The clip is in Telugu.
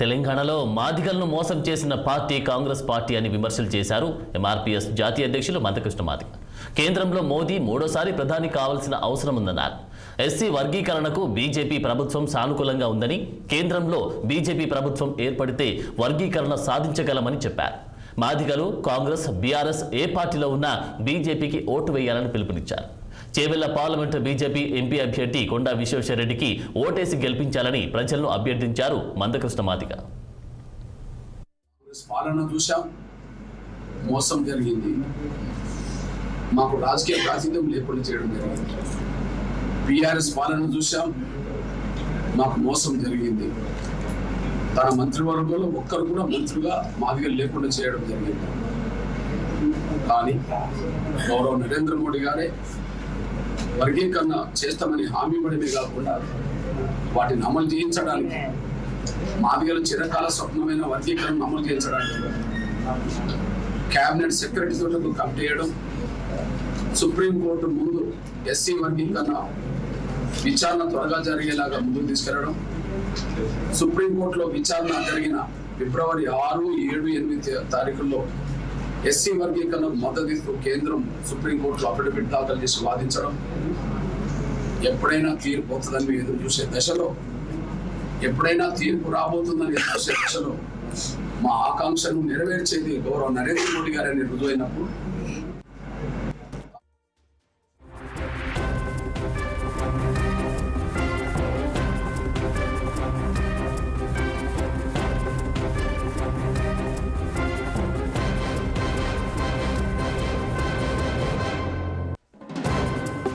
తెలంగాణలో మాదిగలను మోసం చేసిన పార్టీ కాంగ్రెస్ పార్టీ అని విమర్శలు చేశారు ఎంఆర్పీఎస్ జాతీయ అధ్యక్షులు మందకృష్ణ మాదిగ. కేంద్రంలో మోదీ మూడోసారి ప్రధాని కావాల్సిన అవసరం ఉందన్నారు. ఎస్సీ వర్గీకరణకు బీజేపీ ప్రభుత్వం సానుకూలంగా ఉందని కేంద్రంలో బీజేపీ ప్రభుత్వం ఏర్పడితే వర్గీకరణ సాధించగలమని చెప్పారు. మాదిగలు కాంగ్రెస్ బీఆర్ఎస్ ఏ పార్టీలో ఉన్నా బీజేపీకి ఓటు వేయాలని పిలుపునిచ్చారు. చేవెళ్ళ పార్లమెంటు బీజేపీ ఎంపీ అభ్యర్థి కొండా విశ్వేశ్వరరెడ్డికి ఓటేసి గెలిపించాలని ప్రజలను అభ్యర్థించారు మందకృష్ణ మాదిక పాలన చూసాం మోసం జరిగింది. మాకు రాజకీయ ప్రాతినిధ్యం లేకుండా చేయడం జరిగింది. బీఆర్ఎస్ పాలన చూసాం మాకు మోసం జరిగింది. తన మంత్రివర్గంలో ఒక్కరు కూడా మంత్రిగా మాదిగా లేకుండా చేయడం జరిగింది. కానీ గౌరవ నరేంద్ర మోడీ గారే వర్గీకరణ చేస్తామని హామీ ఇవ్వడమే కాకుండా వాటిని అమలు చేయించడానికి మాదిగలు చిరకాల స్వప్నమైన వర్గీకరణ అమలు చేయించడానికి కేబినెట్ సెక్రటరీ తోటకు కమిటీ చేయడం సుప్రీంకోర్టు ముందు ఎస్సీ వర్గీకరణ విచారణ త్వరగా జరిగేలాగా ముందుకు తీసుకెళ్ళడం సుప్రీంకోర్టులో విచారణ జరిగిన ఫిబ్రవరి ఆరు ఏడు ఎనిమిది తారీఖుల్లో ఎస్సీ వర్గీకరణకు మద్దతు కేంద్రం సుప్రీంకోర్టులో అఫిడవిట్ దాఖలు చేసి వాదించడం ఎప్పుడైనా తీర్పు వస్తుందని మేము ఎదురు చూసే దశలో ఎప్పుడైనా తీర్పు రాబోతుందని ఎదురు చూసే దశలో మా ఆకాంక్షను నెరవేర్చేది గౌరవ నరేంద్ర మోడీ గారని రుజువైనప్పుడు